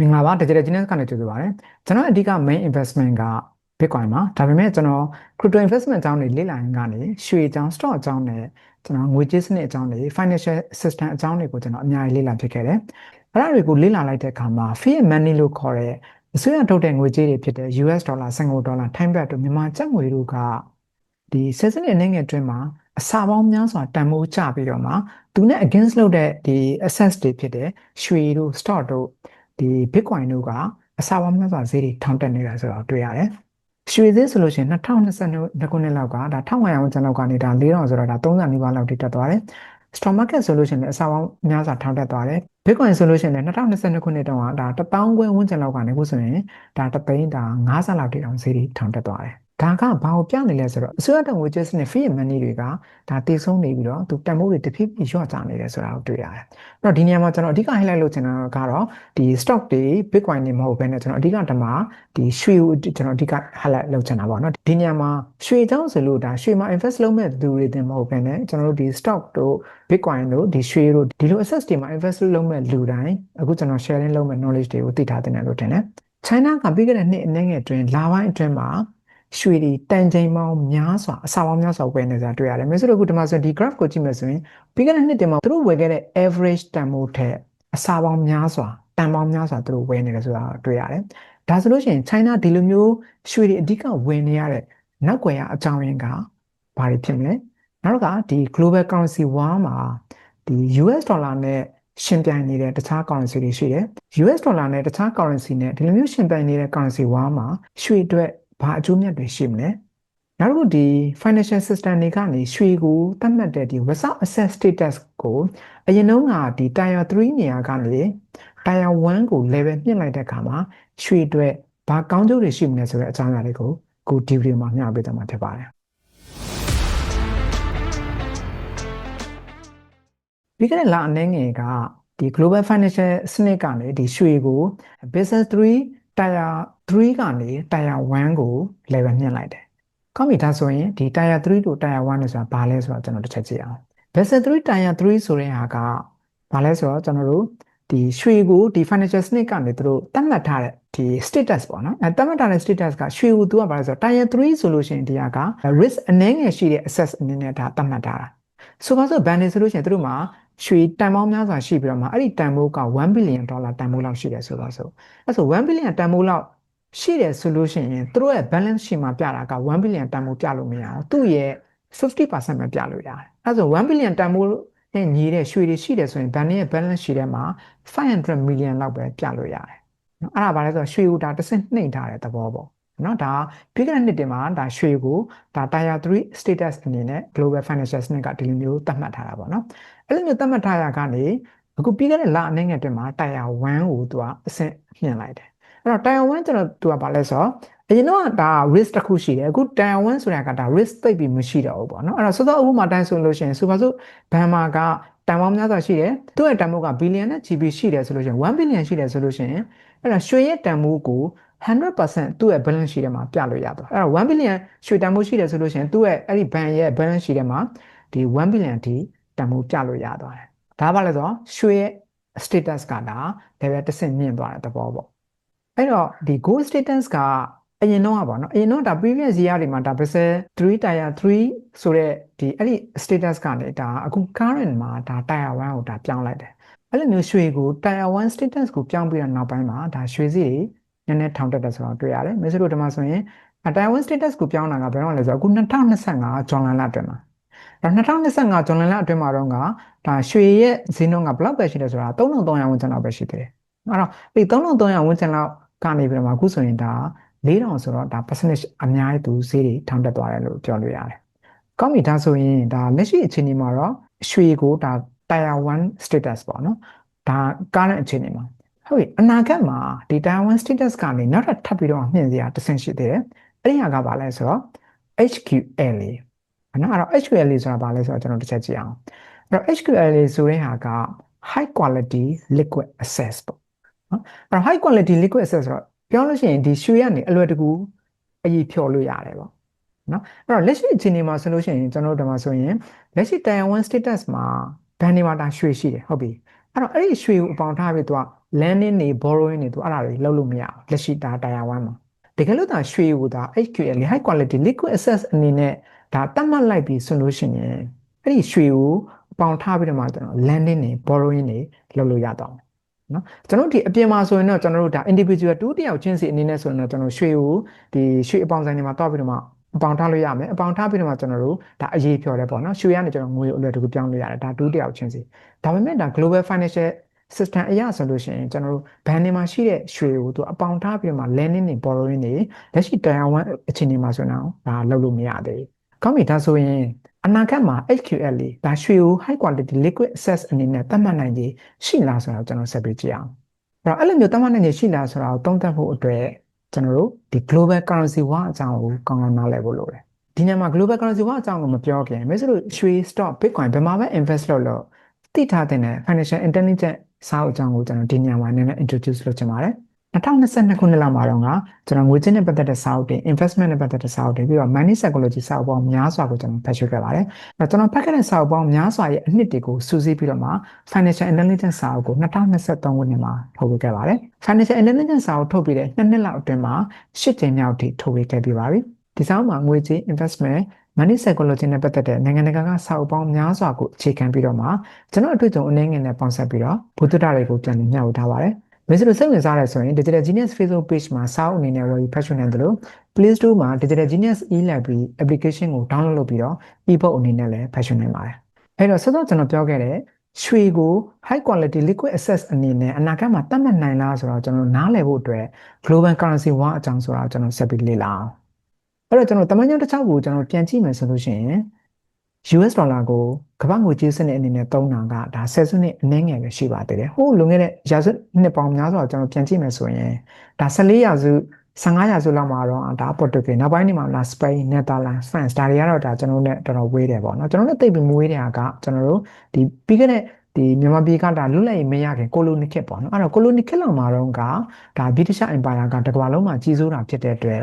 မင်္ဂလာပါ Digital Genius ကနေကြိုဆိုပါရစေကျွန်တော်အဓိက main investment က Bitcoin ပါဒါပေမဲ့ကျွန်တော် crypto investment အကြောင်းတွေလေ့လာရင်ကနေရွှေအကြောင်း stock အကြောင်းနဲ့ကျွန်တော်ငွေကြေးစနစ်အကြောင်းတွေ financial system အကြောင်းတွေကိုကျွန်တော်အများကြီးလေ့လာဖြစ်ခဲ့တယ်အဲ့ဒါတွေကိုလေ့လာလိုက်တဲ့အခါမှာ fiat money လို့ခေါ်တဲ့အစိုးရထုတ်တဲ့ငွေကြေးတွေဖြစ်တဲ့ US ဒေါ်လာစင်ကာပူဒေါ်လာထိုင်းဘတ်တို့မြန်မာကျပ်ငွေတို့ကဒီဆယ်စနစ်နိုင်ငံအတွင်းမှာအစာပေါင်းများစွာတန်ဖိုးကျပြီးတော့မှသူနဲ့ against လုပ်တဲ့ဒီ assets တွေဖြစ်တဲ့ရွှေတို့ stock တို့ ဒီ Bitcoin တို့ကအစာပေါင်းများစွာဈေးတွေထောင်တက်နေတာဆိုတော့တွေ့ရတယ်။ရွှေဈေးဆိုလို့ရှိရင်2022ခုနှစ်လောက်ကဒါ1500ဝန်းကျင်လောက်ကနေဒါ4000ဆိုတော့ဒါ30နီးပါးလောက်တိတက်သွားတယ်။ stock market ဆိုလို့ရှိရင်လည်းအစာပေါင်းများစွာထောင်တက်သွားတယ်။ Bitcoin ဆိုလို့ရှိရင်လည်း2022ခုနှစ်တုန်းကဒါ1000ခွဲဝန်းကျင်လောက်ကနေခုဆိုရင်ဒါတသိန်းဒါ90လောက်တိတောင်ဈေးတွေထောင်တက်သွားတယ်။ ဒါကဘာကိုပြနေလဲဆိုတော့အစိုးရတံငွေကြေးစနစ် free money တွေကဒါတည်ဆုံးနေပြီးတော့သူတန်ဖိုးတွေတဖြည်းဖြည်းလျော့ကျနေတယ်ဆိုတာကိုတွေ့ရတယ်အဲ့တော့ဒီနေရာမှာကျွန်တော်အဓိက highlight လုပ်ချင်တာကတော့ဒီ stock တွေ bitcoin တွေမဟုတ်ဘဲနဲ့ကျွန်တော်အဓိကဓမ္မဒီရွှေကိုကျွန်တော်အဓိက highlight လုပ်ချင်တာပေါ့နော်ဒီနေရာမှာရွှေကြောင့်ဆိုလို့ဒါရွှေမှာ invest လုပ်မဲ့သူတွေတင်မဟုတ်ဘဲနဲ့ကျွန်တော်တို့ဒီ stock တို့ bitcoin တို့ဒီရွှေတို့ဒီလို asset တွေမှာ invest လုပ်မဲ့လူတိုင်းအခုကျွန်တော် sharing လုပ်မဲ့ knowledge တွေကိုသိထားတဲ့နယ်လို့ထင်တယ် China ကပြီးခဲ့တဲ့နှစ်အနည်းငယ်အတွင်းလပိုင်းအတွင်းမှာ ရွှေတွေတန်ချိန်ပေါင်းများစွာအစာပေါင်းများစွာဝယ်နေကြတွေ့ရတယ်။မျိုးစလို့အခုဒီမှာဆိုဒီ graph ကိုကြည့်မယ်ဆိုရင်ပြီးခဲ့တဲ့နှစ်တင်မှာသူတို့ဝယ်ခဲ့တဲ့ average တန်ဖိုးထက်အစာပေါင်းများစွာတန်ပေါင်းများစွာသူတို့ဝယ်နေတယ်ဆိုတာတွေ့ရတယ်။ဒါဆိုလို့ရှိရင် China ဒီလိုမျိုးရွှေတွေအဓိကဝယ်နေရတဲ့နောက်ွယ်ရအကြောင်းရင်းကဘာတွေဖြစ်မလဲ။နောက်ကဒီ global currency war မှာဒီ US ဒေါ်လာနဲ့ရှင်ပြိုင်နေတဲ့တခြား currency တွေရှိတယ်။ US ဒေါ်လာနဲ့တခြား currency နဲ့ဒီလိုမျိုးရှင်ပြိုင်နေတဲ့ currency war မှာရွှေအတွက် ဘာအကျိုးမြတ်တွေရှိမလဲနောက်တစ်ခုဒီ financial system တွေကနေရွှေကိုသတ်မှတ်တဲ့ဒီ reserve asset status ကိုအရင်တုန်းကဒီ tier 3နေရာကနေ tier 1ကို level မြင့်လိုက်တဲ့အခါမှာရွှေအတွက်ဘာကောင်းကျိုးတွေရှိမလဲဆိုတဲ့အကြောင်းအရာတွေကိုကိုဒီဗီဒီယိုမှာမျှပေးသွားမှာဖြစ်ပါတယ်ပြီးခဲ့တဲ့လအနည်းငယ်ကဒီ global financial စနစ်ကနေဒီရွှေကို business 3 tier 3ကနေ tier 1ကို level မြင့်လိုက်တယ်။ကောင်းပြီဒါဆိုရင်ဒီ tier 3တို့ tier 1လို့ဆိုတာဘာလဲဆိုတော့ကျွန်တော်တစ်ချက်ကြည့်အောင်။ Basel 3 tier 3ဆိုတဲ့ဟာကဘာလဲဆိုတော့ကျွန်တော်တို့ဒီရွှေကိုဒီ financial snake ကနေသူတို့တတ်မှတ်ထားတဲ့ဒီ status ပေါ့နော်အဲတတ်မှတ်ထားတဲ့ status ကရွှေကိုသူကဘာလဲဆိုတော့ tier 3ဆိုလို့ရှိရင်ဒီဟာက risk အနည်းငယ်ရှိတဲ့ access အနေနဲ့ဒါတတ်မှတ်ထားတာဆိုပါစို့ band ဆိုလို့ရှိရင်သူတို့မှာ ရွှေတန်ပေါင်းများစွာရှိပြီးတော့မှအဲ့ဒီတန်ဖိုးက1 billion ဒေါ်လာတန်ဖိုးလောက်ရှိတယ်ဆိုတော့ဆိုအဲ့ဆို1 billion တန်ဖိုးလောက်ရှိတယ်ဆိုလို့ရှိရင်သူတို့ရဲ့ balance sheet မှာပြတာက1 billion တန်ဖိုးပြလို့မရအောင်သူ့ရဲ့50%ပဲပြလို့ရတယ်အဲ့ဆို1 billion တန်ဖိုးနဲ့ညီတဲ့ရွှေတွေရှိတယ်ဆိုရင်ဘဏ်ရဲ့ balance sheet ထဲမှာ500 million လောက်ပဲပြလို့ရတယ်နော်အဲ့ဒါဘာလဲဆိုတော့ရွှေကိုဒါတစ်ဆင့်နှိမ့်ထားတဲ့သဘောပေါ့နော်ဒါပြီးခဲ့တဲ့နှစ်တင်မှာဒါရွှေကိုဒါ Tier 3 status အနေနဲ့ Global Financial စနစ်ကဒီလိုမျိုးသတ်မှတ်ထားတာပေါ့နော် အဲ့လိုမျိုးသတ်မှတ်ထားရကနေအခုပြီးခဲ့တဲ့လအနေငယ်တင်မှာ Tier 1ကိုသူကအဆင့်မြင့်လိုက်တယ်အဲ့တော့ Tier 1ကျွန်တော်သူကဘာလဲဆိုတော့အရင်တော့ဒါ risk တစ်ခုရှိတယ်အခု Tier 1ဆိုတာကဒါ risk သိပ်ပြီးမရှိတော့ဘူးပေါ့နော်အဲ့တော့စောစောအခုမှတိုင်းဆိုလို့ရှိရင်ဆိုပါစို့ဘန်မာကတန်ပေါင်းများစွာရှိတယ်သူ့ရဲ့တန်ဖိုးကဘီလီယံနဲ့ GB ရှိတယ်ဆိုလို့ရှိရင်1ဘီလီယံရှိတယ်ဆိုလို့ရှိရင်အဲ့တော့ရွှေရဲ့တန်ဖိုးကို100%သူ့ရဲ့ balance sheet ထဲမှာပြလို့ရတော့အဲ့တော့1 billion ရွှေတန်ဖိုးရှိတယ်ဆိုလို့ရှိရင်သူ့ရဲ့အဲ့ဒီ bank ရဲ့ balance sheet ထဲမှာဒီ1 billion ထိ တန်ဖိုးပြလို့ရသွားတယ်ဒါပါလဲဆိုတော့ရွှေရဲ့ status ကဒါ level တစ်ဆင့်မြင့်သွားတဲ့သဘောပေါ့အဲ့တော့ဒီ gold status ကအရင်တော့ပါနော်အရင်တော့ဒါ previous year တွေမှာဒါ Basel 3 tier 3ဆိုတဲ့ဒီအဲ့ဒီ status ကနေဒါအခု current မှာဒါ tier 1ကိုဒါပြောင်းလိုက်တယ်အဲ့လိုမျိုးရွှေကို tier 1 status ကိုပြောင်းပြီးတော့နောက်ပိုင်းမှာဒါရွှေစီတွေနည်းနည်းထောင်တက်တယ်ဆိုတော့တွေ့ရတယ်မစ္စတို့ဒီမှာဆိုရင်တိုင်ဝမ် status ကိုပြောင်းတာကဘယ်တော့လဲဆိုတော့အခု2025ဇွန်လလအတွင်းမှာ အဲ့2025ဇွန်လလအတွင်းမှာတော့ကဒါရွှေရဲ့ဈေးနှုန်းကဘယ်လောက်ပဲရှိတယ်ဆိုတာ3300ဝန်းကျင်လောက်ပဲရှိသေးတယ်အဲ့တော့ဒီ3300ဝန်းကျင်လောက်ကနေပြီးတော့မှအခုဆိုရင်ဒါ4000ဆိုတော့ဒါ percentage အများကြီးသူဈေးတွေထောင်တက်သွားတယ်လို့ပြောလို့ရတယ်ကောင်းပြီဒါဆိုရင်ဒါလက်ရှိအခြေအနေမှာတော့ရွှေကိုဒါ tier 1 status ပေါ့နော်ဒါ current အခြေအနေမှာဟုတ်ပြီအနာဂတ်မှာဒီ Taiwan status ကနေနောက်ထပ်ထပ်ပြီးတော့မြင့်စရာတစ်ဆင့်ရှိသေးတယ်အဲ့ဒီဟာကဘာလဲဆိုတော့ HQLA နော်အဲ့တော့ HQLA ဆိုတာဘာလဲဆိုတော့ကျွန်တော်တစ်ချက်ကြည့်အောင်အဲ့တော့ HQLA ဆိုတဲ့ဟာက high quality liquid access ပေါ့နော်အဲ့တော့ high quality liquid access ဆိုတော့ပြောလို့ရှိရင်ဒီရွှေကနေအလွယ်တကူအရေးဖြော်လို့ရတယ်ပေါ့နော်အဲ့တော့လက်ရှိအခြေအနေမှာဆိုလို့ရှိရင်ကျွန်တော်တို့ဒီမှာဆိုရင်လက်ရှိ Taiwan status မှာဘန်နေမှာဒါရွှေရှိတယ်ဟုတ်ပြီအဲ့တော့အဲ့ဒီရွှေကိုအပေါင်ထားပြီးသူက lending တွေ borrowing တွေသူအဲ့ဒါတွေလုပ်လို့မရဘူးလက်ရှိဒါတရားဝမ်းမှာတကယ်လို့ဒါရွှေကိုဒါ HQL high quality liquid assets အနေနဲ့ ဒါတတ်မှတ်လိုက်ပြီးဆိုလို့ရှိရင်အဲ့ဒီရွှေကိုအပေါင်ထားပြီးတော့မှကျွန်တော် lending တွေ borrowing တွေလုပ်လို့ရတော့မယ်နော်ကျွန်တော်ဒီအပြင်မှာဆိုရင်တော့ကျွန်တော်တို့ဒါ individual တူတယောက်ချင်းစီအနေနဲ့ဆိုရင်တော့ကျွန်တော်ရွှေကိုဒီရွှေအပေါင်ဆိုင်တွေမှာတွားပြီးတော့မှအပေါင်ထားလို့ရမယ်အပေါင်ထားပြီးတော့မှကျွန်တော်တို့ဒါအရေးဖြော်တယ်ပေါ့နော်ရွှေကနေကျွန်တော်ငွေကိုအလွယ်တကူပြောင်းလို့ရတယ်ဒါတူတယောက်ချင်းစီဒါပေမဲ့ဒါ global financial system အရဆိုလို့ရှိရင်ကျွန်တော်တို့ဘဏ်တွေမှာရှိတဲ့ရွှေကိုသူအပေါင်ထားပြီးတော့မှ lending တွေ borrowing တွေလက်ရှိတရားဝင်အခြေအနေမှာဆိုရင်တော့ဒါလုပ်လို့မရသေးဘူး။ ကောင်းပြီဒါဆိုရင်အနာဂတ်မှာ HQL လေးဒါရွှေကို high quality liquid assets အနေနဲ့သတ်မှတ်နိုင်ခြင်းရှိလားဆိုတော့ကျွန်တော်ဆက်ပြီးကြည့်အောင်။အဲ့တော့အဲ့လိုမျိုးသတ်မှတ်နိုင်ခြင်းရှိလားဆိုတော့သုံးသပ်ဖို့အတွက်ကျွန်တော်တို့ဒီ global currency war အကြောင်းကိုကောင်းကောင်းနားလည်ဖို့လိုတယ်။ဒီညမှာ global currency war အကြောင်းကိုမပြောခင်မင်းတို့ရွှေ stock bitcoin ဘယ်မှာပဲ invest လုပ်လို့သိထားတဲ့ financial intelligence စာအုပ်အကြောင်းကိုကျွန်တော်ဒီညမှာနည်းနည်း introduce လုပ်ချင်ပါတယ် 2022ခုနှစ်လောက်မှာတော့ကကျွန်တော်ငွေကြေးနဲ့ပတ်သက်တဲ့စာအုပ်တွေ investment နဲ့ပတ်သက်တဲ့စာအုပ်တွေပြီးတော့ money psychology စာအုပ်ပေါင်းများစွာကိုကျွန်တော်ဖတ်ရှုခဲ့ပါတယ်။အဲကျွန်တော်ဖတ်ခဲ့တဲ့စာအုပ်ပေါင်းများစွာရဲ့အနှစ်တွေကိုစူးစီးပြီးတော့မှ financial intelligence စာအုပ်ကို2023ခုနှစ်မှာထုတ်ဝေခဲ့ပါတယ်။ financial intelligence စာအုပ်ထုတ်ပြီးတဲ့နှစ်နှစ်လောက်အတွင်းမှာ၈ကြိမ်မြောက်ထိထုတ်ဝေခဲ့ပြီးပါပြီ။ဒီစာအုပ်မှာငွေကြေး investment money psychology နဲ့ပတ်သက်တဲ့နိုင်ငံတကာကစာအုပ်ပေါင်းများစွာကိုအခြေခံပြီးတော့မှကျွန်တော်အတွေ့အကြုံအနည်းငယ်နဲ့ပေါင်းစပ်ပြီးတော့ဘုဒ္ဓတာတွေကိုပြန်လည်မျှဝေထားပါတယ်။ မင်းတို့စိတ်ဝင်စားရဆိုရင် Digital Genius Facebook page မှာစာအုပ်အနေနဲ့ဝယ်ပြီးဖတ်ရှုနိုင်တယ်လို့ Play Store မှာ Digital Genius e-library application ကို download လုပ်ပြီးတော့ e-book အနေနဲ့လည်းဖတ်ရှုနိုင်ပါတယ်။အဲ့တော့ဆက်တော့ကျွန်တော်ပြောခဲ့တဲ့ရွှေကို high quality liquid assets အနေနဲ့အနာဂတ်မှာတတ်မှတ်နိုင်လားဆိုတော့ကျွန်တော်နားလည်ဖို့အတွက် global currency war အကြောင်းဆိုတာကျွန်တော်ဆက်ပြီးလေ့လာအောင်။အဲ့တော့ကျွန်တော်တမန်ကျန်တစ်ချောက်ကိုကျွန်တော်ပြန်ကြည့်မယ်ဆိုလို့ရှိရင် US ဒေါ်လာကိုကမ္ဘာငွေကြေးစနစ်အနေနဲ့သုံးတာကဒါဆယ်စုနှစ်အနည်းငယ်ပဲရှိပါသေးတယ်။ဟိုလွန်ခဲ့တဲ့ရာစုနှစ်ပေါင်းများစွာကျွန်တော်ပြန်ကြည့်မယ်ဆိုရင်ဒါ14ရာစု15ရာစုလောက်မှာတော့ဒါပေါ်တူဂီနောက်ပိုင်းနေမှာလာစပိန်နယ်သာလန်ဖရန့်ဒါတွေကတော့ဒါကျွန်တော်တို့နဲ့တော်တော်ဝေးတယ်ပေါ့နော်ကျွန်တော်တို့သိပြီးမဝေးတဲ့ဟာကကျွန်တော်တို့ဒီပြီးခဲ့တဲ့ဒီမြန်မာပြည်ကဒါလွတ်လပ်ရေးမရခင်ကိုလိုနီခေတ်ပေါ့နော်အဲ့တော့ကိုလိုနီခေတ်လောက်မှာတော့ကဒါဗြိတိရှအင်ပါယာကတကမ္ဘာလုံးမှာကြီးစိုးတာဖြစ်တဲ့အတွက်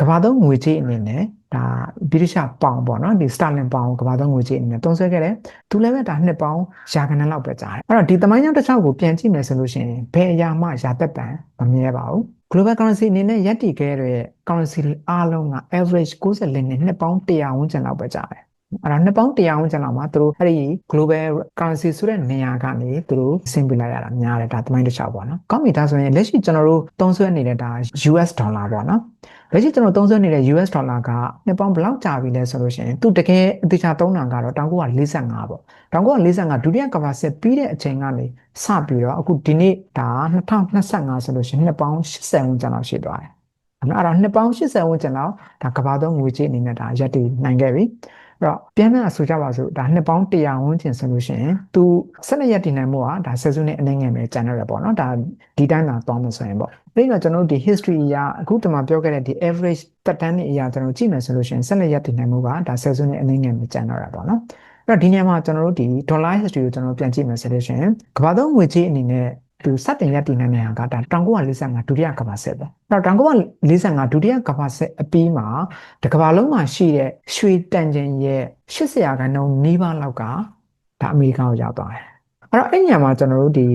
ကမ္ဘာသုံးငွေကြေးအနေနဲ့ဒါဗြိတိရှပေါင်ပေါ့နော်ဒီစတာလင်ပေါင်ကမ္ဘာသုံးငွေကြေးအနေနဲ့သုံးစွဲခဲ့တယ်သူလည်းပဲဒါနှစ်ပေါင်းရာခိုင်နှုန်းလောက်ပဲကြားတယ်အဲ့တော့ဒီသမိုင်းကြောင်းတစ်ချောင်းကိုပြန်ကြည့်မယ်ဆိုလို့ရှိရင်ဘယ်အရာမှရာသက်ပံမမြဲပါဘူး global currency အနေနဲ့ရပ်တည်ခဲ့တဲ့ currency အားလုံးက average 64နှစ်နှစ်ပေါင်း100ဝန်းကျင်လောက်ပဲကြားတယ်အဲ့တော့နှစ်ပေါင်း100ဝန်းကျင်လောက်မှာသူတို့အဲ့ဒီ global currency ဆိုတဲ့နေရာကနေသူတို့ဆင်းပြလိုက်ရတာများတယ်ဒါသမိုင်းတစ်ချောင်းပေါ့နော်။ကောင်းပြီဒါဆိုရင်လက်ရှိကျွန်တော်တို့သုံးစွဲနေတဲ့ဒါ US ဒေါ်လာပေါ့နော်။ လက်ရှိကျွန်တော်သုံးစွဲနေတဲ့ US ဒေါ်လာကနှစ်ပေါင်းဘယ်လောက်ကြာပြီလဲဆိုလို့ရှိရင်သူတကယ်အတိအကျသုံးတာကတော့1945ပေါ့။1945ဒုတိယကမ္ဘာစစ်ပြီးတဲ့အချိန်ကနေစပြီးတော့အခုဒီနေ့ဒါ2025ဆိုလို့ရှိရင်နှစ်ပေါင်း80ဝန်းကျင်လောက်ရှိသွားတယ်။အဲ့တော့နှစ်ပေါင်း80ဝန်းကျင်လောက်ဒါကမ္ဘာသုံးငွေကြေးအနေနဲ့ဒါရပ်တည်နိုင်ခဲ့ပြီ။အဲ့ တော့ပြန်ပြန်ဆိုကြပါစို့ဒါနှစ်ပေါင်း100ဝန်းကျင်ဆိုလို့ရှိရင်သူဆက်လက်ရည်တည်နိုင်မှုကဒါဆယ်စုနှစ်အနည်းငယ်ပဲကျန်ရတယ်ပေါ့နော်ဒါဒီတိုင်းလာသွားမှဆိုရင်ပေါ့ပြီးတော့ကျွန်တော်တို့ဒီ history အရာအခုတမပြောခဲ့တဲ့ဒီ average တက်တန်းနဲ့အရာကျွန်တော်ကြည့်မယ်ဆိုလို့ရှိရင်ဆက်လက်ရည်တည်နိုင်မှုကဒါဆယ်စုနှစ်အနည်းငယ်ပဲကျန်တော့တာပေါ့နော်အဲ့တော့ဒီနေရာမှာကျွန်တော်တို့ဒီ dollar history ကိုကျွန်တော်ပြန်ကြည့်မယ်ဆိုလို့ရှိရင်ကမ္ဘာသုံးငွေကြေးအနေနဲ့ သူစတင်ရတည်နေတဲ့ဟာကဒါ1945ဒုတိယကမ္ဘာစစ်ပဲ။အဲ့တော့1945ဒုတိယကမ္ဘာစစ်အပြီးမှာတကမ္ဘာလုံးမှာရှိတဲ့ရွှေတန်ချိန်ရဲ့80ရာခိုင်နှုန်းနီးပါးလောက်ကဒါအမေရိကန်ကိုရောက်သွားတယ်။အဲ့တော့အဲ့ညမှာကျွန်တော်တို့ဒီ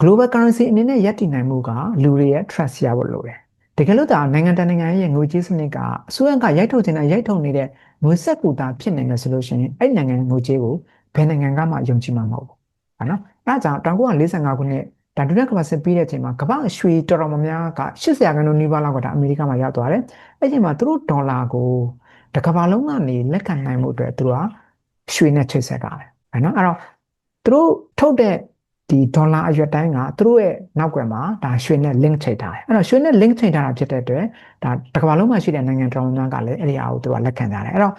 global currency အနေနဲ့ရည်တည်နိုင်မှုကလူတွေရဲ့ trust ရဖို့လိုတယ်။တကယ်လို့ဒါနိုင်ငံတကာနိုင်ငံရဲ့ငွေကြေးစနစ်ကအစိုးရကရိုက်ထုတ်နေတဲ့ရိုက်ထုတ်နေတဲ့ငွေဆက်ကူတာဖြစ်နေမယ်ဆိုလို့ရှိရင်အဲ့နိုင်ငံငွေကြေးကိုဘယ်နိုင်ငံကမှယုံကြည်မှာမဟုတ်ဘူး။ဟုတ်နော်။အဲဒါကြောင့်1945ခုနှစ် ဒါဒုတိယကမ္ဘာစစ်ပြီးတဲ့အချိန်မှာကမ္ဘာရွှေတော်တော်များများက80ရာခိုင်နှုန်းနီးပါးလောက်ကဒါအမေရိကမှာရောက်သွားတယ်။အဲ့ဒီမှာသူတို့ဒေါ်လာကိုတကမ္ဘာလုံးကနေလက်ခံနိုင်မှုအတွက်သူတို့ကရွှေနဲ့ချိတ်ဆက်ကြတယ်။အဲ့နော်အဲ့တော့သူတို့ထုတ်တဲ့ဒီဒေါ်လာအရွက်တိုင်းကသူတို့ရဲ့နောက်ကွယ်မှာဒါရွှေနဲ့ link ချိန်ထားတယ်။အဲ့တော့ရွှေနဲ့ link ချိန်ထားတာဖြစ်တဲ့အတွက်ဒါတကမ္ဘာလုံးမှာရှိတဲ့နိုင်ငံတော်များများကလည်းအဲ့ဒီအားကိုသူကလက်ခံကြတယ်။အဲ့တော့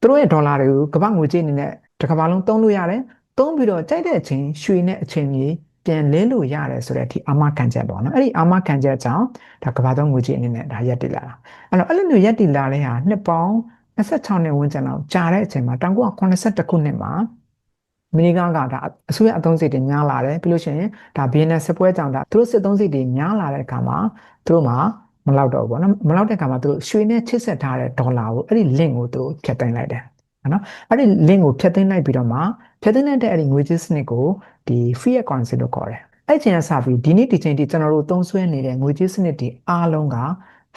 သူတို့ရဲ့ဒေါ်လာတွေကိုကမ္ဘာငွေကြေးအနေနဲ့တကမ္ဘာလုံးသုံးလို့ရတယ်။သုံးပြီးတော့ကြိုက်တဲ့အချိန်ရွှေနဲ့အချိန်ကြီး ပြန်လဲလို့ရတယ်ဆိုတဲ့အထိအာမခံချက်ပေါ့နော်အဲ့ဒီအာမခံချက်ကြောင့်ဒါကဘာသုံးငွေကြေးအနေနဲ့ဒါရက်တည်လာတာအဲ့တော့အဲ့လိုမျိုးရက်တည်လာတဲ့ဟာနှစ်ပေါင်း26နှစ်ဝန်းကျင်လောက်ကြာတဲ့အချိန်မှာ1982ခုနှစ်မှာအမေရိကန်ကဒါအစိုးရအသုံးစရိတ်တွေများလာတယ်ပြီးလို့ရှိရင်ဒါ BNN စစ်ပွဲကြောင့်ဒါသူတို့စစ်သုံးစရိတ်တွေများလာတဲ့အခါမှာသူတို့မှာမလောက်တော့ဘူးပေါ့နော်မလောက်တဲ့အခါမှာသူတို့ရွှေနဲ့ချစ်ဆက်ထားတဲ့ဒေါ်လာကိုအဲ့ဒီ link ကိုသူတို့ဖြတ်သိမ်းလိုက်တယ် နော်အဲ့ဒီ link ကိုဖျက်သိမ်းလိုက်ပြီးတော့မှဖျက်သိမ်းလိုက်တဲ့အဲ့ဒီငွေကြေးစနစ်ကိုဒီ fiat currency လို့ခေါ်တယ်အဲ့ချိန်ကစပြီးဒီနေ့ဒီချိန်ထိကျွန်တော်တို့သုံးစွဲနေတဲ့ငွေကြေးစနစ်တွေအားလုံးက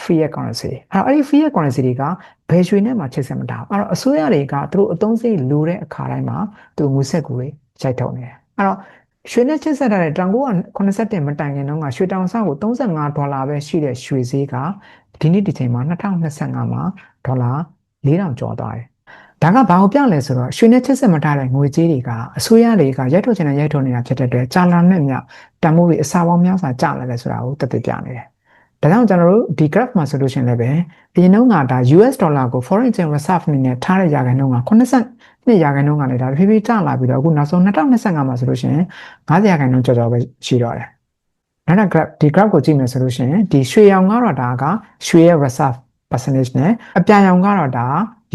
fiat currency အဲ့တော့အဲ့ဒီ fiat currency တွေကဘယ်ရွှေနဲ့မှချိတ်ဆက်မတာဘူးအဲ့တော့အစိုးရတွေကသူတို့အသုံးစိတ်လိုတဲ့အခါတိုင်းမှာသူငွေဆက်ကူတွေရိုက်ထုတ်နေတယ်အဲ့တော့ရွှေနဲ့ချိတ်ဆက်ထားတဲ့1987မတိုင်ခင်တုန်းကရွှေတောင်ဆကို35ဒေါ်လာပဲရှိတဲ့ရွှေဈေးကဒီနေ့ဒီချိန်မှာ2025မှာဒေါ်လာ4000ကျော်သွားတယ် ဒါကဘာကိုပြလဲဆိုတော့ရွှေနဲ့ချစ်ဆက်မထားတဲ့ငွေကြေးတွေကအစိုးရတွေကရိုက်ထုတ်ချင်တဲ့ရိုက်ထုတ်နေတာဖြစ်တဲ့အတွက်ကြာလာနဲ့မြတန်မိုးတွေအစာပေါင်းများစွာကျလာတယ်ဆိုတာကိုတက်တက်ပြနေတယ်။ဒါကြောင့်ကျွန်တော်တို့ဒီ graph မှာဆိုလို့ရှိရင်လည်းပဲအရင်တုန်းကဒါ US ဒေါ်လာကို foreign exchange reserve အနေနဲ့ထားတဲ့ရာခိုင်နှုန်းက82ရာခိုင်နှုန်းကနေဒါဖြည်းဖြည်းကျလာပြီးတော့အခုနောက်ဆုံး2025မှာဆိုလို့ရှိရင်90ရာခိုင်နှုန်းကျော်ကျော်ပဲရှိတော့တယ်။နောက်တစ် graph ဒီ graph ကိုကြည့်မယ်ဆိုလို့ရှိရင်ဒီရွှေရောင်ကတော့ဒါကရွှေရဲ့ reserve percentage နဲ့အပြာရောင်ကတော့ဒါ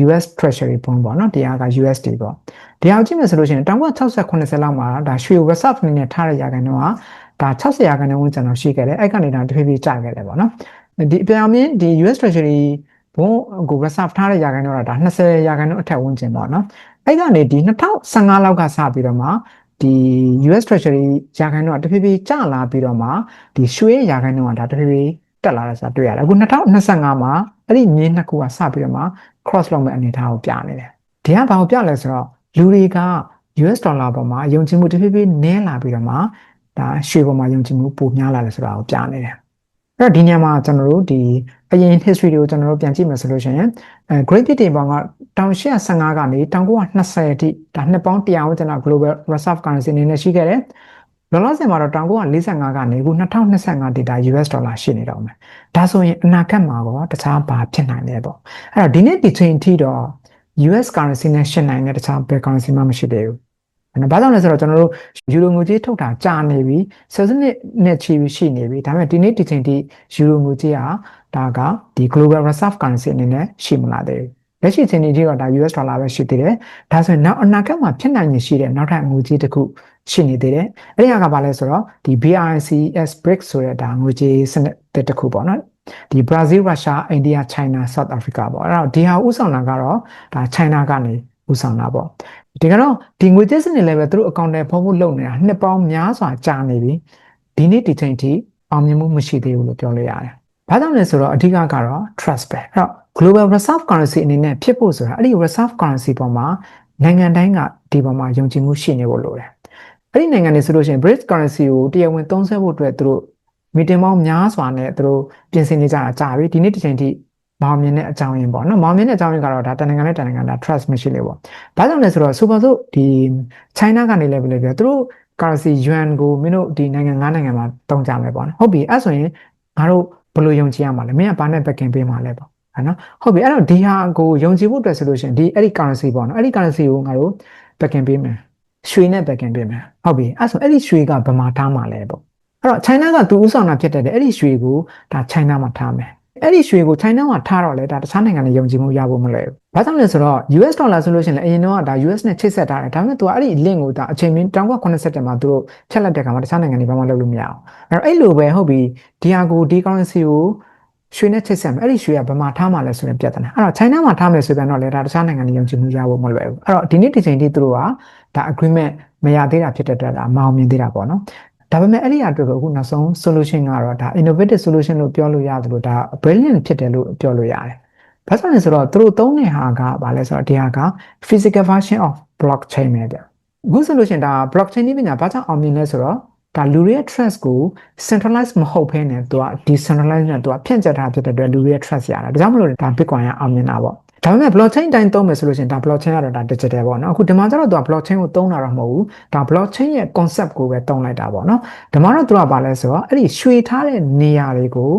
US Treasury bond ပေါ့နော်တရားက USD ပေါ့တရားကြည့်မယ်ဆိုလို့ရှိရင်1960 90လောက်မှာဒါရွှေ reserve အနေနဲ့ထားရရခိုင်တော့ဒါ60ရာခိုင်နှုန်းဝန်းကျင်တော့ရှိခဲ့တယ်အဲ့ကနေတော့တဖြည်းဖြည်းကျခဲ့တယ်ပေါ့နော်ဒီအပြောင်းအင်းဒီ US Treasury ဘုံကို reserve ထားတဲ့ရာခိုင်နှုန်းတော့ဒါ20ရာခိုင်နှုန်းအထက်ဝန်းကျင်ပေါ့နော်အဲ့ကနေဒီ2015လောက်ကစပြီးတော့မှဒီ US Treasury ရာခိုင်နှုန်းကတဖြည်းဖြည်းကျလာပြီးတော့မှဒီရွှေရာခိုင်နှုန်းကဒါတဖြည်းဖြည်းတက်လာတယ်ဆိုတာတွေ့ရတယ်အခု2025မှာအဲ့ဒီမြင်းနှစ်ခုကစပြီးတော့မှ cross လုပ်မဲ့အနေအထားကိုပြနေတယ်ဒီကဘာကိုပြလဲဆိုတော့လူတွေက US ဒေါ်လာပေါ်မှာယုံကြည်မှုတဖြည်းဖြည်းနည်းလာပြီးတော့မှဒါရွှေပေါ်မှာယုံကြည်မှုပိုများလာတယ်ဆိုတာကိုပြနေတယ်အဲ့တော့ဒီညမှာကျွန်တော်တို့ဒီအရင် history တွေကိုကျွန်တော်တို့ပြန်ကြည့်မယ်ဆိုလို့ရှိရင်အဲ Great Britain ဘောင်က1815ကနေ1920အထိဒါနှစ်ပေါင်း100ဝန်းကျင်လောက် global reserve currency အနေနဲ့ရှိခဲ့တယ် လောလောဆယ်မှာတော့1945ကနေအခု2025 data US ဒေါ်လာရှိနေတော့မယ်ဒါဆိုရင်အနာဂတ်မှာတော့တခြားဘာဖြစ်နိုင်လဲပေါ့အဲ့တော့ဒီနေ့ဒီချိန်ထိတော့ US currency နဲ့ရှင်းနိုင်တဲ့တခြားဘယ် currency မှမရှိသေးဘူးအဲ့တော့ဘာကြောင့်လဲဆိုတော့ကျွန်တော်တို့ယူရိုငွေကြေးထုတ်တာကြာနေပြီဆယ်စုနှစ်နဲ့ချီပြီးရှိနေပြီဒါပေမဲ့ဒီနေ့ဒီချိန်ထိယူရိုငွေကြေးဟာဒါကဒီ global reserve currency အနေနဲ့ရှိမလာသေးဘူး လက်ရှိချိန်ကြီးတော့ဒါ US ဒေါ်လာပဲရှိသေးတယ်ဒါဆိုရင်နောက်အနာဂတ်မှာဖြစ်နိုင်ရရှိတဲ့နောက်ထပ်ငွေကြေးတစ်ခုရှိနေသေးတယ်အဲ့ဒီကဘာလဲဆိုတော့ဒီ BRICS BRICS ဆိုတဲ့ဒါငွေကြေးစနစ်တစ်ခုပေါ့နော်ဒီ Brazil Russia India China South Africa ပေါ့အဲ့တော့ဒီဟာဥဆောင်တာကတော့ဒါ China ကနေဥဆောင်တာပေါ့ဒီကတော့ဒီငွေကြေးစနစ်လည်းပဲသူတို့အကောင့်ထဲဖော်ဖို့လုပ်နေတာနှစ်ပေါင်းများစွာကြာနေပြီဒီနေ့ဒီချိန်ထိအောင်မြင်မှုမရှိသေးဘူးလို့ပြောလို့ရတယ်ဘာကြောင့်လဲဆိုတော့အဓိကကတော့ trust ပဲအဲ့တော့ global reserve currency အနေနဲ့ဖြစ်ဖို့ဆိုတာအဲ့ဒီ reserve currency ပေါ်မှာနိုင်ငံတိုင်းကဒီပေါ်မှာယုံကြည်မှုရှိနေဖို့လိုတယ်အဲ့ဒီနိုင်ငံတွေဆိုလို့ရှိရင် British currency ကိုတရားဝင်သုံးစွဲဖို့အတွက်သူတို့မီတင်ပေါင်းများစွာနဲ့သူတို့ပြင်ဆင်နေကြတာကြာပြီဒီနေ့ဒီချိန်ထိမောင်မြင်တဲ့အကြောင်းရင်းပေါ့နော်မောင်မြင်တဲ့အကြောင်းရင်းကတော့ဒါတနင်္ဂနွေနဲ့တနင်္ဂနွေဒါ trust မရှိလေပေါ့ဘာကြောင့်လဲဆိုတော့ super ဆိုဒီ China ကနေလည်းပဲလေပြောသူတို့ currency yuan ကိုမင်းတို့ဒီနိုင်ငံငါးနိုင်ငံမှာတုံးကြမယ်ပေါ့နော်ဟုတ်ပြီအဲ့ဆိုရင်ငါတို့ဘယ်လိုယုံကြည်ရမှာလဲမင်းကဘာနဲ့ backing ပေးမှာလဲပေါ့ဟာ နော်ဟုတ်ပြီအဲ့တော့ဒီဟာကိုယုံကြည်ဖို့အတွက်ဆိုလို့ရှိရင်ဒီအဲ့ဒီ currency ပေါ့နော်အဲ့ဒီ currency ကိုငါတို့ backing ပေးမယ်ရွှေနဲ့ backing ပေးမယ်ဟုတ်ပြီအဲ့ဆိုအဲ့ဒီရွှေကဘယ်မှာထားမှာလဲပေါ့အဲ့တော့ China ကသူဥဆောင်တာဖြစ်တဲ့အဲ့ဒီရွှေကိုဒါ China မှာထားမယ်အဲ့ဒီရွှေကို China မှာထားတော့လေဒါတခြားနိုင်ငံတွေယုံကြည်မှုရဖို့မလွယ်ဘူး။ဘာကြောင့်လဲဆိုတော့ US ဒေါ်လာဆိုလို့ရှိရင်လည်းအရင်တော့ဒါ US နဲ့ချိတ်ဆက်ထားတယ်။ဒါပေမဲ့ तू အဲ့ဒီ link ကိုဒါအချိန်မင်း1987မှာသူတို့ဖြတ်လက်တဲ့ခါမှာတခြားနိုင်ငံတွေဘာမှလုပ်လို့မရအောင်။အဲ့တော့အဲ့လိုပဲဟုတ်ပြီဒီဟာကိုဒီ currency ကို ရွှေနဲ့ချိတ်ဆက်မယ်အဲ့ဒီရွှေကဘယ်မှာထားမှာလဲဆိုတဲ့ပြဿနာအဲ့တော့ China မှာထားမယ်ဆိုပြန်တော့လေဒါတခြားနိုင်ငံတွေယုံကြည်မှုရဖို့မလွယ်ဘူးအဲ့တော့ဒီနေ့ဒီချိန်ထိသူတို့ကဒါ agreement မရသေးတာဖြစ်တဲ့အတွက်ဒါမအောင်မြင်သေးတာပေါ့နော်ဒါပေမဲ့အဲ့ဒီအအတွက်ကိုအခုနောက်ဆုံး solution ကတော့ဒါ innovative solution လို့ပြောလို့ရတယ်လို့ဒါ brilliant ဖြစ်တယ်လို့ပြောလို့ရတယ်။ဘာကြောင့်လဲဆိုတော့သူတို့သုံးတဲ့ဟာကဘာလဲဆိုတော့ဒီဟာက physical version of blockchain ပဲဗျ။အခုဆိုလို့ရှိရင်ဒါ blockchain နည်းပညာဘာကြောင့်အောင်မြင်လဲဆိုတော့ ဒါလူတွေရဲ့ trust ကို centralize မဟုတ်ဘဲနဲ့သူက decentralize နဲ့သူကဖြန့်ကျက်ထားဖြစ်တဲ့အတွက်လူတွေရဲ့ trust ရတာဒါကြောင့်မလို့ဒါ bitcoin ကအောင်မြင်တာပေါ့ဒါပေမဲ့ blockchain အတိုင်းသုံးမယ်ဆိုလို့ရှိရင်ဒါ blockchain ကတော့ဒါ digital ပေါ့နော်အခုဒီမှာကျတော့သူက blockchain ကိုသုံးတာတော့မဟုတ်ဘူးဒါ blockchain ရဲ့ concept ကိုပဲသုံးလိုက်တာပေါ့နော်ဒီမှာတော့သူကဘာလဲဆိုတော့အဲ့ဒီရွှေထားတဲ့နေရာတွေကို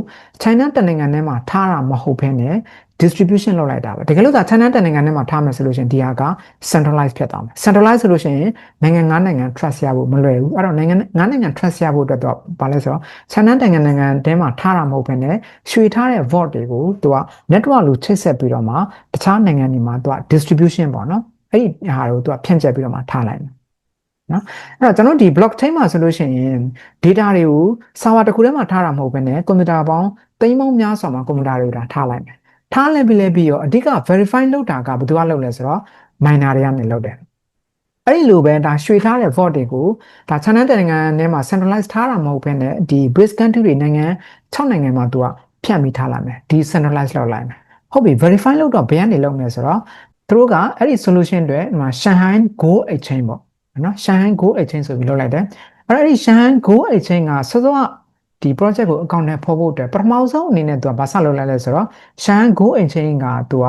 China တနိုင်ငံထဲမှာထားတာမဟုတ်ဘဲနဲ့ distribution လုပ်လိုက်တာပဲတကယ်လို့သာ China တနိုင်ငံထဲမှာထားမယ်ဆိုလို့ရှိရင်ဒီဟာက centralize ဖြစ်သွားမယ် centralize ဆိုလို့ရှိရင်နိုင်ငံငါးနိုင်ငံ trust ရဖို့မလွယ်ဘူးအဲ့တော့နိုင်ငံငါးနိုင်ငံ trust ရဖို့အတွက်တော့ဘာလဲဆိုတော့ China နိုင်ငံနိုင်ငံထဲမှာထားတာမဟုတ်ဘဲနဲ့ရွှေထားတဲ့ vault တွေကိုသူက network လို့ချိတ်ဆက်ပြီးတော့မှတခြားနိုင်ငံတွေမှာသူက distribution ပေါ့နော်အဲ့ဒီဟာကိုသူကဖြန့်ကျက်ပြီးတော့မှထားလိုက်တယ်နော်အဲ့တော့ကျွန်တော်ဒီ blockchain မှာဆိုလို့ရှိရင် data တွေကို server တစ်ခုထဲမှာထားတာမဟုတ်ဘဲနဲ့ကွန်ပျူတာပေါင်းသိန်းပေါင်းများစွာမှာကွန်ပျူတာတွေကိုဒါထားလိုက်မယ် ထားလဲပြီးလဲပြီးရောအဓိက verify လုပ်တာကဘယ်သူကလုပ်လဲဆိုတော့ miner တွေကနေလုပ်တယ်အဲ့ဒီလိုပဲဒါရွှေထားတဲ့ vault တွေကိုဒါ channel နိုင်ငံထဲမှာ centralize ထားတာမဟုတ်ဘဲနဲ့ဒီ BRICS country တွေနိုင်ငံ6နိုင်ငံမှာသူကဖြန့်ပြီးထားလိုက်မယ် decentralize လုပ်လိုက်မယ်ဟုတ်ပြီ verify လုပ်တော့ဘယ်ကနေလုပ်မလဲဆိုတော့သူတို့ကအဲ့ဒီ solution တွေဒီမှာ Shanghai Gold Exchange ပေါ့နော် Shanghai Gold Exchange ဆိုပြီးလုပ်လိုက်တယ်အဲ့တော့အဲ့ဒီ Shanghai Gold Exchange ကစောစောက ဒီ project ကိုအကောင့်နဲ့ဖော်ဖို့အတွက်ပထမဆုံးအနေနဲ့သူကဘာစလုပ်လိုက်လဲဆိုတော့ Shanghai Gold Exchange ကသူက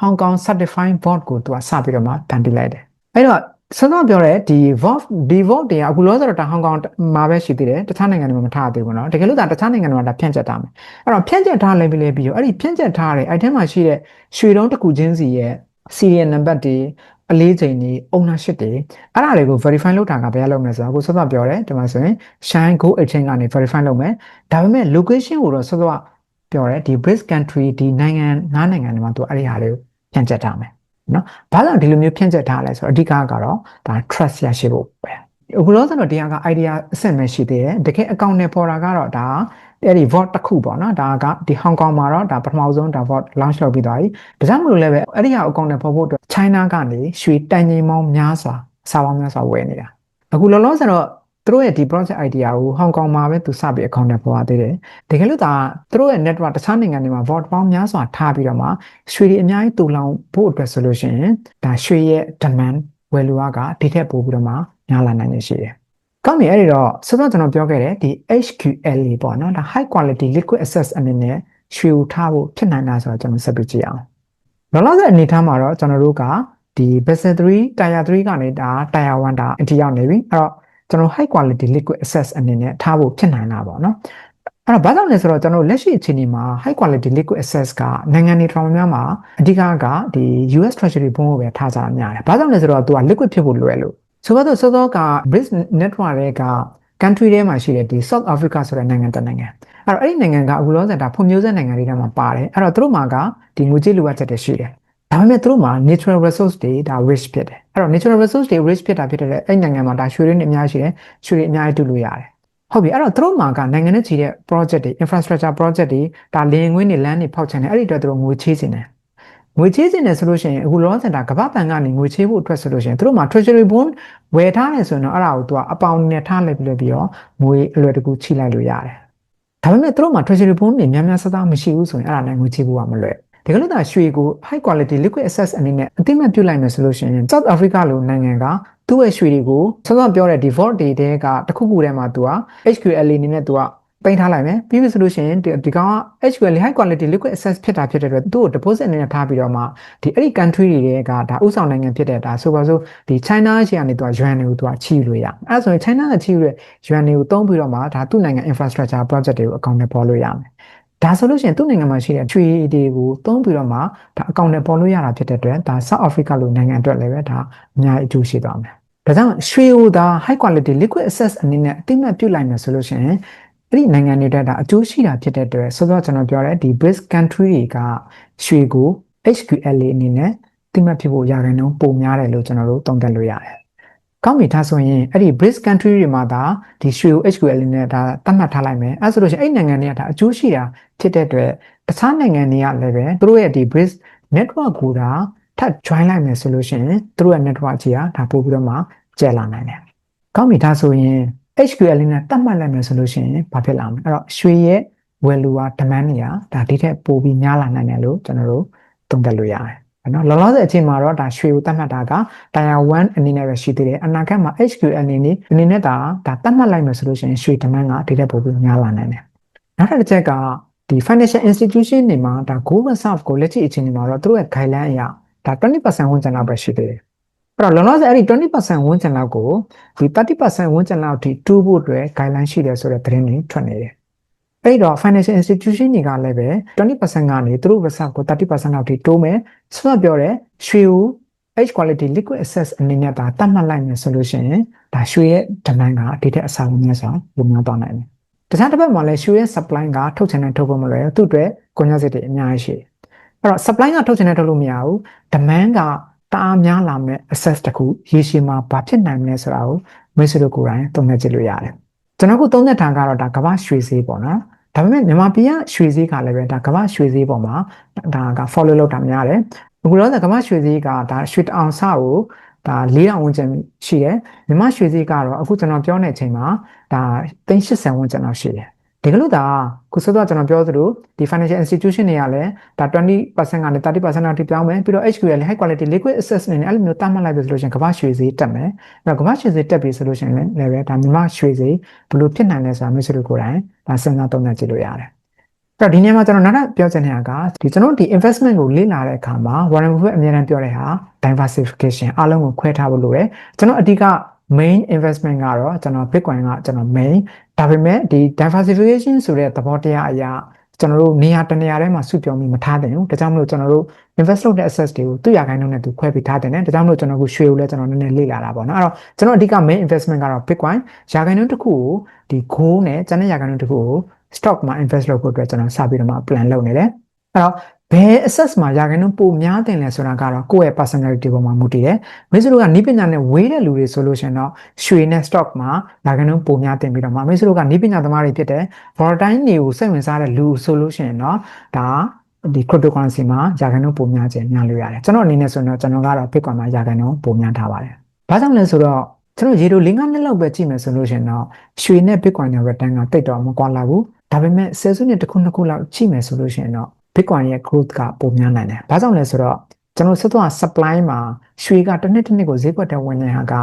Hong Kong Certified Board ကိုသူကစပြီးတော့မှတန်တိလိုက်တယ်အဲ့တော့ဆက်တော့ပြောရဲဒီ VOT ဒီ VOT တွေကအခုလောဆယ်တော့ဒါဟောင်ကောင်မှာပဲရှိသေးတယ်တခြားနိုင်ငံတွေမှာမထားသေးဘူးเนาะတကယ်လို့ဒါတခြားနိုင်ငံတွေမှာဒါဖြန့်ကျက်ထားမယ်အဲ့တော့ဖြန့်ကျက်ထားလဲပြီးလဲပြီးတော့အဲ့ဒီဖြန့်ကျက်ထားတဲ့အဲ့ထဲမှာရှိတဲ့ရွှေတုံးတစ်ခုချင်းစီရဲ့ serial number တွေ အလေးချိန်တွေ ownership တွေအဲ့ဒါတွေကို verify လုပ်တာကဘယ်လိုလုပ်မလဲဆိုတော့အခုဆက်တော့ပြောတယ်ဒီမှာဆိုရင် shine go exchange ကနေ verify လုပ်မယ်ဒါပေမဲ့ location ကိုတော့ဆက်တော့ပြောတယ်ဒီ BRICS country ဒီနိုင်ငံငါးနိုင်ငံတွေမှာသူအဲ့ဒီဟာတွေကိုဖြန့်ကျက်ထားမယ်နော်ဘာလို့ဒီလိုမျိုးဖြန့်ကျက်ထားလဲဆိုတော့အဓိကကတော့ဒါ trust ရရှိဖို့ပဲအခုလောဆယ်တော့တရားက idea အဆင့်ပဲရှိသေးတယ်တကယ် account နဲ့ပေါ်တာကတော့ဒါ အဲ့ဒီ vote တစ်ခုပေါ့နော်ဒါကဒီ Hong Kong မှာတော့ဒါပထမဆုံးဒါ vote launch လုပ်ပြီးသွားပြီဒါကြောင့်မလို့လည်းပဲအဲ့ဒီဟာ account နဲ့ပေါ်ဖို့အတွက် China ကနေရွှေတန်ချိန်ပေါင်းများစွာစာပေါင်းများစွာဝယ်နေတာအခုလောလောဆယ်တော့သူတို့ရဲ့ဒီ project idea ကိုဟောင်ကောင်မှာပဲသူစပြီး account နဲ့ပေါ်ရသေးတယ်။တကယ်လို့ဒါသူတို့ရဲ့ network တခြားနိုင်ငံတွေမှာ vote ပေါင်းများစွာထားပြီးတော့မှရွှေတွေအများကြီးတူလောင်ဖို့အတွက်ဆိုလို့ရှိရင်ဒါရွှေရဲ့ demand ဝယ်လိုအားကဒီထက်ပိုပြီးတော့မှများလာနိုင်နေရှိတယ်။ ကောင်းပြီအဲ့ဒီတော့ဆက်တော့ကျွန်တော်ပြောခဲ့တယ်ဒီ HQLA ပေါ့နော်ဒါ high quality liquid access အနေနဲ့ရွှေကိုထားဖို့ဖြစ်နိုင်တာဆိုတော့ကျွန်တော်ဆက်ပြီးကြည့်အောင်။လောလောဆယ်အနေထားမှာတော့ကျွန်တော်တို့ကဒီ Vessel 3 Tier 3ကနေဒါ Tier 1ဒါအထိရောက်နေပြီ။အဲ့တော့ကျွန်တော် high quality liquid access အနေနဲ့ထားဖို့ဖြစ်နိုင်တာပေါ့နော်အဲ့တော့ဘာကြောင့်လဲဆိုတော့ကျွန်တော်လက်ရှိအခြေအနေမှာ high quality liquid access ကနိုင်ငံတွေတော်များများမှာအဓိကကဒီ US Treasury bond ကိုပဲထားကြတာများတယ်ဘာကြောင့်လဲဆိုတော့သူက liquid ဖြစ်ဖို့လွယ်လို့ ဆိုတော့စောစောက BRICS network တွေက country ထဲမှာရှိတဲ့ဒီ South Africa ဆိုတဲ့နိုင်ငံတစ်နိုင်ငံအဲ့တော့အဲ့ဒီနိုင်ငံကအခုလောဆယ်ဒါဖွံ့ဖြိုးဆဲနိုင်ငံတွေထဲမှာပါတယ်အဲ့တော့သူတို့မှာကဒီငွေကြေးလိုအပ်ချက်တွေရှိတယ်ဒါပေမဲ့သူတို့မှာ natural resource တွေဒါ rich ဖြစ်တယ်အဲ့တော့ natural resource တွေ rich ဖြစ်တာဖြစ်တဲ့အဲ့နိုင်ငံမှာဒါရွှေရင်းတွေအများကြီးရှိတယ်ရွှေတွေအများကြီးတူလို့ရတယ်ဟုတ်ပြီအဲ့တော့သူတို့မှာကနိုင်ငံနဲ့ချီတဲ့ project တွေ infrastructure project တွေဒါလင်းငွေတွေလမ်းတွေဖောက်ချင်တယ်အဲ့ဒီအတွက်သူတို့ငွေချေးနေတယ် ငွေချေးခြင်းနဲ့ဆိုလို့ရှိရင်အခုလောဆယ်တာကမ္ဘာ့ဘဏ်ကနေငွေချေးဖို့အတွက်ဆိုလို့ရှိရင်သူတို့မှာ treasury bond ဝယ်ထားတယ်ဆိုရင်တော့အဲ့ဒါကိုသူကအပေါင်နဲ့ထားလိုက်ပြီးတော့ငွေအလွယ်တကူချိလိုက်လို့ရတယ်ဒါပေမဲ့သူတို့မှာ treasury bond တွေများများဆဆမရှိဘူးဆိုရင်အဲ့ဒါနဲ့ငွေချေးဖို့ကမလွယ်တကယ်လို့ဒါရွှေကို high quality liquid access အနေနဲ့အသိမှတ်ပြုလိုက်မယ်ဆိုလို့ရှိရင် South Africa လိုနိုင်ငံကသူ့ရဲ့ရွှေတွေကိုဆောစောပြောတဲ့ default တွေတဲကတခုခုထဲမှာသူက HQLA အနေနဲ့သူက ပိန်ထားလိုက်မယ်ပြီးပြီဆိုလို့ရှိရင်ဒီကောင်က HQLA high quality liquid access ဖြစ်တာဖြစ်တဲ့အတွက်သူ့ကို deposit အနေနဲ့ထားပြီးတော့မှဒီအဲ့ဒီ country တွေကဒါဥဆောင်နိုင်ငံဖြစ်တဲ့ဒါဆိုပါစို့ဒီ China ရှေ့ကနေသူက yuan တွေကိုသူကချီလို့ရအဲ့ဒါဆိုရင် China ကချီလို့ yuan တွေကိုသုံးပြီးတော့မှဒါသူ့နိုင်ငံ infrastructure project တွေကိုအကောင့်နဲ့ပေါ်လို့ရမယ်ဒါဆိုလို့ရှိရင်သူ့နိုင်ငံမှာရှိတဲ့ trade တွေကိုသုံးပြီးတော့မှဒါအကောင့်နဲ့ပေါ်လို့ရတာဖြစ်တဲ့အတွက်ဒါ South Africa လိုနိုင်ငံအတွက်လည်းပဲဒါအများကြီးအကျိုးရှိသွားမယ်။ဒါကြောင့်ရွှေကိုဒါ high quality liquid access အနေနဲ့အသိမှတ်ပြုလိုက်မယ်ဆိုလို့ရှိရင် အဲ့ဒီနိုင်ငံတွေတက်ဒါအကျိုးရှိတာဖြစ်တဲ့အတွက်ဆိုတော့ကျွန်တော်ပြောတဲ့ဒီ BRICS country တွေကရွှေကို HQLA အနေနဲ့သိမှတ်ပြုဖို့ရာခိုင်နှုန်းပိုများတယ်လို့ကျွန်တော်တို့သုံးသပ်လို့ရတယ်။ကောင်းပြီဒါဆိုရင်အဲ့ဒီ BRICS country တွေမှာဒါဒီရွှေကို HQLA နဲ့ဒါသတ်မှတ်ထားလိုက်မယ်။အဲဆိုလို့ရှိရင်အဲ့နိုင်ငံတွေကဒါအကျိုးရှိတာဖြစ်တဲ့အတွက်တခြားနိုင်ငံတွေကလည်းပဲသူတို့ရဲ့ဒီ BRICS network ကိုဒါထပ် join လိုက်မယ်ဆိုလို့ရှိရင်သူတို့ရဲ့ network ကြီးကဒါပို့ပြီးတော့မှကျက်လာနိုင်တယ်။ကောင်းပြီဒါဆိုရင် HQL နဲ့တတ်မှတ်လိုက်မယ်ဆိုလို့ရှိရင်ဘာဖြစ်လာမလဲအဲ့တော့ရွှေရဲ့ value က demand တွေကဒါဒီထက်ပိုပြီးများလာနိုင်တယ်လို့ကျွန်တော်တို့သုံးသပ်လို့ရတယ်နော်လောလောဆယ်အချိန်မှာတော့ဒါရွှေကိုတတ်မှတ်တာက Tier 1အနေနဲ့ပဲရှိသေးတယ်အနာဂတ်မှာ HQL အနေနဲ့အနေနဲ့ဒါဒါတတ်မှတ်လိုက်မယ်ဆိုလို့ရှိရင်ရွှေ demand ကဒီထက်ပိုပြီးများလာနိုင်တယ်နောက်တစ်ချက်ကဒီ financial institution တွေမှာဒါ gold reserve ကိုလက်ရှိအချိန်မှာတော့သူတို့ရဲ့ guideline အရဒါ20%ဝန်းကျင်လောက်ပဲရှိသေးတယ် အဲ့တော့လောလောဆယ်အဲ့ဒီ20%ဝန်းကျင်လောက်ကိုဒီ30%ဝန်းကျင်လောက်ထိတူးဖို့အတွက် guideline ရှိတယ်ဆိုတဲ့သတင်းတွေထွက်နေတယ်။အဲ့တော့ financial institution တွေကလည်းပဲ20%ကနေသူတို့ reserve ကို30%လောက်ထိတိုးမယ်။ဆိုတော့ပြောတယ်ရွှေကို H quality liquid access အနေနဲ့ဒါတတ်မှတ်လိုက်မယ်ဆိုလို့ရှိရင်ဒါရွှေရဲ့ demand ကဒီတဲ့အစားအများဆုံးပုံများသွားနိုင်တယ်။တခြားတစ်ပတ်မှာလည်းရွှေရဲ့ supply ကထုတ်ချင်တဲ့ထုတ်ဖို့မလွယ်ဘူး။သူ့အတွက်ကုန်ကျစရိတ်တွေအများကြီးရှိတယ်။အဲ့တော့ supply ကထုတ်ချင်တဲ့ထုတ်လို့မရဘူး။ demand က တအားများလာမဲ့ access တခုရေရှည်မှာဘာဖြစ်နိုင်မလဲဆိုတာကိုမိတ်ဆွေတို့ကိုယ်တိုင်သုံးသပ်ကြည့်လို့ရတယ်ကျွန်တော်ကသုံးသပ်တာကတော့ဒါကမ္ဘာရွှေဈေးပေါ့နော်ဒါပေမဲ့မြန်မာပြည်ကရွှေဈေးကလည်းပဲဒါကမ္ဘာရွှေဈေးပေါ်မှာဒါက follow လုပ်တာများတယ်အခုတော့ကမ္ဘာရွှေစည်းကဒါရွှေတအောင်စကိုဒါ4000ဝန်းကျင်ရှိတယ်မြမရွှေစည်းကတော့အခုကျွန်တော်ပြောနေတဲ့အချိန်မှာဒါ380ဝန်းကျင်လောက်ရှိတယ် ဒီကလို့ဒါခုစတော့ကျွန်တော်ပြောသလိုဒီ financial institution တွေကလည်းဒါ20%ကနေ30%လောက်ထိပြောင်းမယ်ပြီးတော့ HQL high quality liquid assets နဲ့အဲ့လိုမျိုးတတ်မှတ်လိုက်ပြီဆိုလို့ရှိရင်ကမ္ဘာရွှေစည်းတက်မယ်အဲ့တော့ကမ္ဘာရွှေစည်းတက်ပြီဆိုလို့ရှိရင်လည်းလည်းပဲဒါမြမရွှေစည်းဘယ်လိုဖြစ်နိုင်လဲဆိုတာမျိုးဆိုလို့ကိုယ်တိုင်ဒါစဉ်းစားသုံးသပ်ကြည့်လို့ရတယ်အဲ့တော့ဒီနေရာမှာကျွန်တော်နောက်ထပ်ပြောချင်တဲ့ဟာကဒီကျွန်တော်ဒီ investment ကိုလေ့လာတဲ့အခါမှာ Warren Buffett အများအားပြောတဲ့ဟာ diversification အားလုံးကိုခွဲထားဖို့လိုတယ်ကျွန်တော်အဓိက main investment ကတော့ကျွန်တော် Bitcoin ကကျွန်တော် main ဒါပေမဲ့ဒီ diversification ဆိုတဲ့သဘောတရားအရာကျွန်တော်တို့နေရာတစ်နေရာထဲမှာစုပြုံပြီးမထားတင်ဘူးဒါကြောင့်မလို့ကျွန်တော်တို့ invest လုပ်တဲ့ assets တွေကိုသူ့ရာခိုင်နှုန်းနဲ့သူခွဲပြီးထားတင်တယ်ဒါကြောင့်မလို့ကျွန်တော်ကရွှေကိုလည်းကျွန်တော်နည်းနည်းလေ့လာတာပေါ့နော်အဲ့တော့ကျွန်တော်အဓိက main investment ကတော့ Bitcoin ရာခိုင်နှုန်းတစ်ခုကိုဒီ gold နဲ့ကျန်တဲ့ရာခိုင်နှုန်းတစ်ခုကို stock မှာ invest လုပ်ဖို့အတွက်ကျွန်တော်စပြီးတော့မှ plan လုပ်နေတယ်အဲ့တော့ ဘယ် assess မှာရာခိုင်နှုန်းပိုများတင်လဲဆိုတာကတော့ကိုယ့်ရဲ့ personality ပေါ်မှာမူတည်တယ်။မိတ်ဆွေတို့ကနိပညာနဲ့ဝေးတဲ့လူတွေဆိုလို့ရှိရင်တော့ရွှေနဲ့ stock မှာရာခိုင်နှုန်းပိုများတင်ပြီးတော့မှမိတ်ဆွေတို့ကနိပညာသမားတွေဖြစ်တဲ့ volatile တွေကိုစိတ်ဝင်စားတဲ့လူဆိုလို့ရှိရင်တော့ဒါဒီ cryptocurrency မှာရာခိုင်နှုန်းပိုများခြင်းများလို့ရတယ်။ကျွန်တော်အနေနဲ့ဆိုရင်တော့ကျွန်တော်ကတော့ Bitcoin မှာရာခိုင်နှုန်းပိုများထားပါတယ်။ဘာကြောင့်လဲဆိုတော့ကျွန်တော်ရေတို၄၅နှစ်လောက်ပဲကြည့်မယ်ဆိုလို့ရှိရင်တော့ရွှေနဲ့ Bitcoin နဲ့ return ကတိတ်တော့မကွာလာဘူး။ဒါပေမဲ့ဆယ်စုနှစ်တစ်ခုနှစ်ခုလောက်ကြည့်မယ်ဆိုလို့ရှိရင်တော့ Bitcoin ရဲ့ growth ကပိုများနိုင်တယ်။ဘာကြောင့်လဲဆိုတော့ကျွန်တော်ဆက်သွား supply မှာရွှေကတစ်နှစ်တစ်နှစ်ကိုဈေးကွက်ထဲဝင်တဲ့ဟာက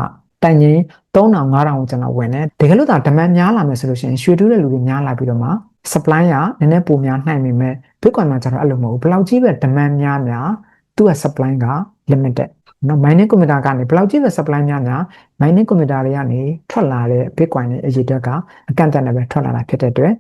တန်ရင်3000 5000ကျွန်တော်ဝင်တယ်။တကယ်လို့ဒါ demand များလာမယ်ဆိုလို့ရှိရင်ရွှေတူးတဲ့လူတွေများလာပြီးတော့မှ supply ကနည်းနည်းပိုများနိုင်ပေမဲ့ Bitcoin မှာကျွန်တော်အဲ့လိုမဟုတ်ဘူး။ဘယ်လောက်ကြီးပဲ demand များများသူ့ရဲ့ supply က limited နော် mining computer ကနေဘယ်လောက်ကြီးပဲ supply များများ mining computer တွေကနေထွက်လာတဲ့ Bitcoin ရဲ့အရေးတက်က အကန့်အသတ်နဲ့ပဲထွက်လာတာဖြစ်တဲ့အတွက်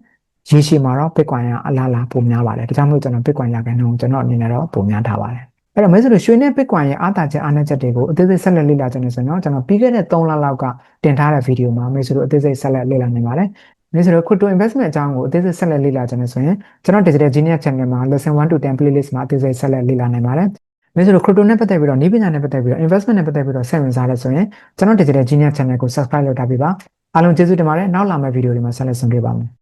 ရေရှည်မှာတော့ Bitcoin ကအလားလားပိုများပါတယ်ဒါကြောင့်မို့ကျွန်တော် Bitcoin ရခိုင်နှုန်းကျွန်တော်အနေနဲ့တော့ပိုများထားပါတယ်အဲ့တော့မဲဆိုလို့ရွှေနဲ့ Bitcoin ရဲ့အားသာချက်အားနည်းချက်တွေကိုအသေးစိတ်ဆက်လက်လေ့လာကြနေဆိုတော့ကျွန်တော်ပြီးခဲ့တဲ့3လလောက်ကတင်ထားတဲ့ဗီဒီယိုမှာမဲဆိုလို့အသေးစိတ်ဆက်လက်လေ့လာနေပါတယ်မဲဆိုလို့ crypto investment အကြောင်းကိုအသေးစိတ်ဆက်လက်လေ့လာကြနေဆိုရင်ကျွန်တော် Digital Genius Channel မှာ lesson 1 to 10 playlist မှာအသေးစိတ်ဆက်လက်လေ့လာနိုင်ပါတယ်မဲဆိုလို့ crypto နဲ့ပတ်သက်ပြီးတော့နည်းပညာနဲ့ပတ်သက်ပြီးတော့ investment နဲ့ပတ်သက်ပြီးတော့ဆက်ဝင်စားလဲဆိုရင်ကျွန်တော် Digital Genius Channel ကို subscribe လုပ်ထားပေးပါအားလုံးကျေးဇူးတင်ပါတယ်နောက်လာမယ့်ဗီဒီယိုတွေမှာဆက်လက်ဆုံတွေ့ပါမယ်